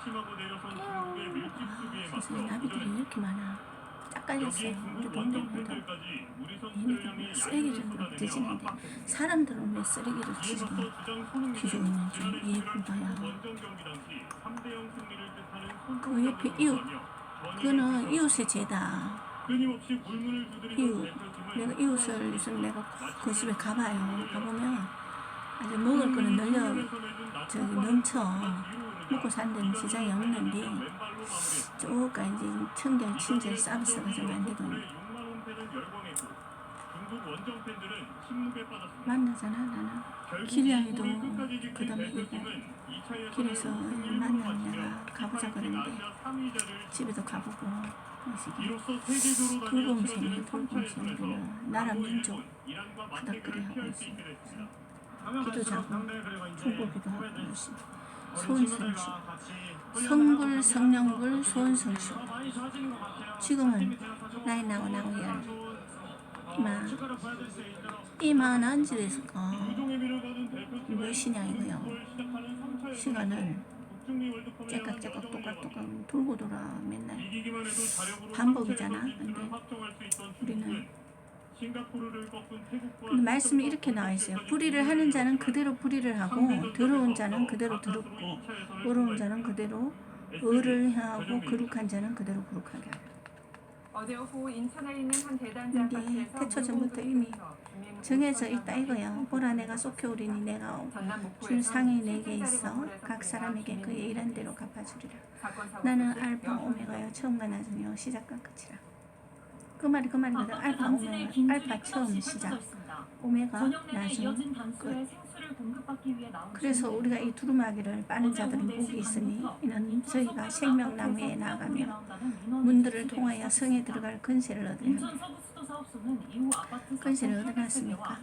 확심하고 내려선 중국의 밀집 수비에 세상에 맞서 나비들이. 이렇게 많아. 딱 깔렸어요. 여기에 우리 향해 얘네들 쓰레기를 쏟아내며 뒤지는데. 사람들은 왜 쓰레기를 이에 뒤지고 맞서 주장 손흥민은 뒤지고 있는지 지난해 이해 11월 불가야. 중국 원정 경기 당시 3대0 승리를 뜻하는 그 옆에 이웃. 그거는. 이웃의 죄다. 이웃. 내가 이웃을 있으면 내가 꼭그 집에 가봐요. 가보면 아주 먹을 거는 널려 저기 넘쳐 먹고 사는 데는 지장이 없는데 쪼까 이제 청결 친절 서비스가 좀 안 되고 만나잖아 나는 길이야에도 그 다음에 이거 길에서 만나면 내가 가보자 그랬는데 집에도 가보고 이렇게 돌봄생이 돌봄생들은 나라 민족 부닥거리 하고 있어 기도 자고 중고기도 하고 있어 소원성시 성불 성령불 소원성시 지금은 나이 나고 나고 열. 이마 이만 언제됐을까 몇 시냐 이거요. 시간을 째깍째깍 똑깍똑깍 돌고 돌아 맨날. 반복이잖아. 근데 우리는 근데 말씀이 이렇게 나와 있어요. 불의를 하는 자는 그대로 불의를 하고 더러운 자는 그대로 더럽고 의로운 자는 그대로 의를 하고 거룩한 자는 그대로 거룩하게 하고 어제 오후 인천에 있는 한 대단지 이게 태초 전부터 이미 정해져 있다 이거야. 보라 내가 속해오리니 내가 줄 상이 내게 있어 각 사람에게 그의 일한 대로 갚아주리라. 나는 알파 오메가요 처음과 나중이요 시작과 끝이라. 그 말이 그 말이거든. 알파 오메가 알파 처음 시작 오메가 나중 나온 그래서 우리가 이 두루마기를 빠는 자들은 복이 4시 있으니 이는 저희가 생명나무에 나가며 문들을 통하여 성에. 들어갈 근세를 얻으려 근세를 얻어놨습니까?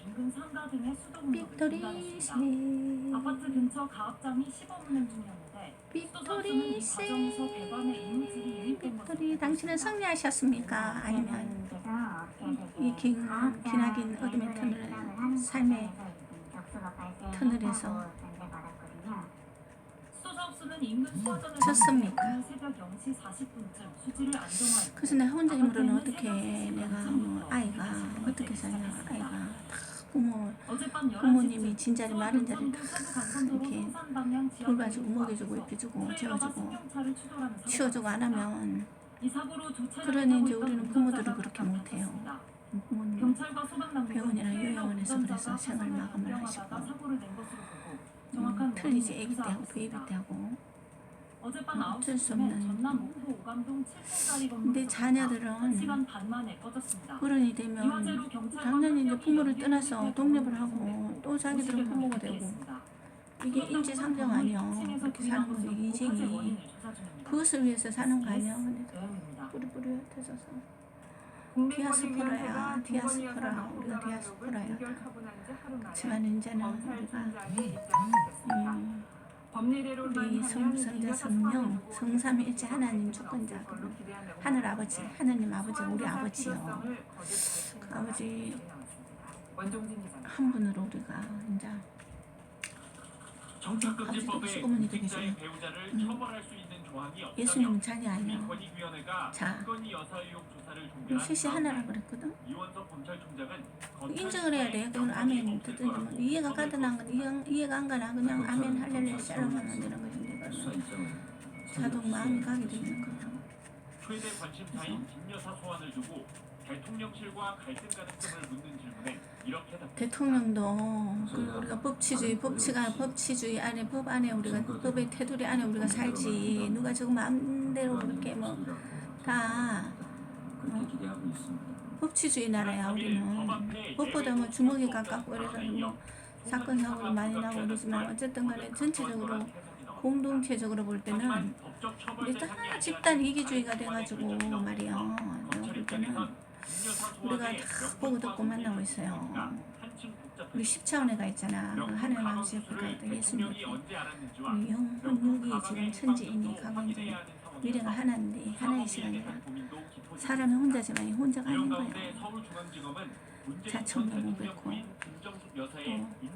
빅토리 중단했습니다. 아파트 세 근처 가압장이 시범 운행 중이었는데 빅토리 것으로 빅토리 당신은 승리하셨습니까? 아니면 이 긴, 기나긴 어둠의 터널 삶의 터널에서 쳤습니까? 오늘 새벽 0시 40분쯤 수지를 안정화했고 그래서 내 혼자 힘으로는 어떻게 내가 뭐 아이가 어떻게 사냐 아이가 다 11시 부모님이 진짜리 마른 자리 다. 이렇게 돌봐주고 먹여주고 입혀주고 재워주고 치워주고 안 하면 그러니 이제 우리는 부모들은 그렇게 못해요. 부모님 병원이나 요양원에서 그래서 생활 마감을 하시고. 음, 틀리지. 애기 때하고 베이비. 때하고. 어젯밤 어쩔 수 9시쯤에 없는 근데 자녀들은. 어른이 이 되면 당연히 이제 부모를 떠나서 독립을 하고 또 자기들은 부모가 되고. 이게 인지 상정 아니야 그렇게 사는 건 인생이 그것을 위해서 사는 거 아니야 뿌리뿌리 흩어져서 디아스포라야, 디아스포라. 우리가 디아스포라야. 그렇지만 이제는 우리가 음, 우리 성성자 성령 성삼위 일체 하나님 주권자 그 하늘 아버지 하나님 아버지 우리 아버지요. 그 아버지. 한 분으로 우리가 이제 수 있는 조항이 없다며 예수님 자녀 국민권익위원회가 자. 셋이 하나라 그랬거든? 이원석 검찰총장은 인정을 해야 돼. 그건 아멘 듣든지 뭐 이해가 가더나 건 이해, 이해가 안 가나? 그냥 아멘 할렐루야 샬롬 하면 되는 것인데 그러면 자동 마음이 가게 되는 거야 최대 관심사인 김여사 소환을 두고 대통령실과 갈등 가능성을 묻는 질문에 이렇게 답했습니다. 대통령도 그 우리가 법치주의 법치가 법치주의 안에 법 안에 우리가 법의 테두리 안에 우리가 살지. 누가 저거 마음대로 그렇게 뭐 다 법치주의 나라야 우리는 법보다 뭐 주먹이 가깝고 이래서 뭐 사건 사고도 많이 나고 그러지만 어쨌든 간에 전체적으로 공동체적으로 볼 때는 우리 다 집단 이기주의가 돼가지고 말이야. 내가 볼 때는 우리가 다 보고 듣고 만나고 있어요. 우리 십차원회가 있잖아. 그 하나님 아버지 옆에 가있던 예수님. 영혼 육이 지금 천지이니 강원도 미래가 하나인데 하나의 시간이라 사람이 혼자지만 혼자가 아닌 거예요. 4,500원 또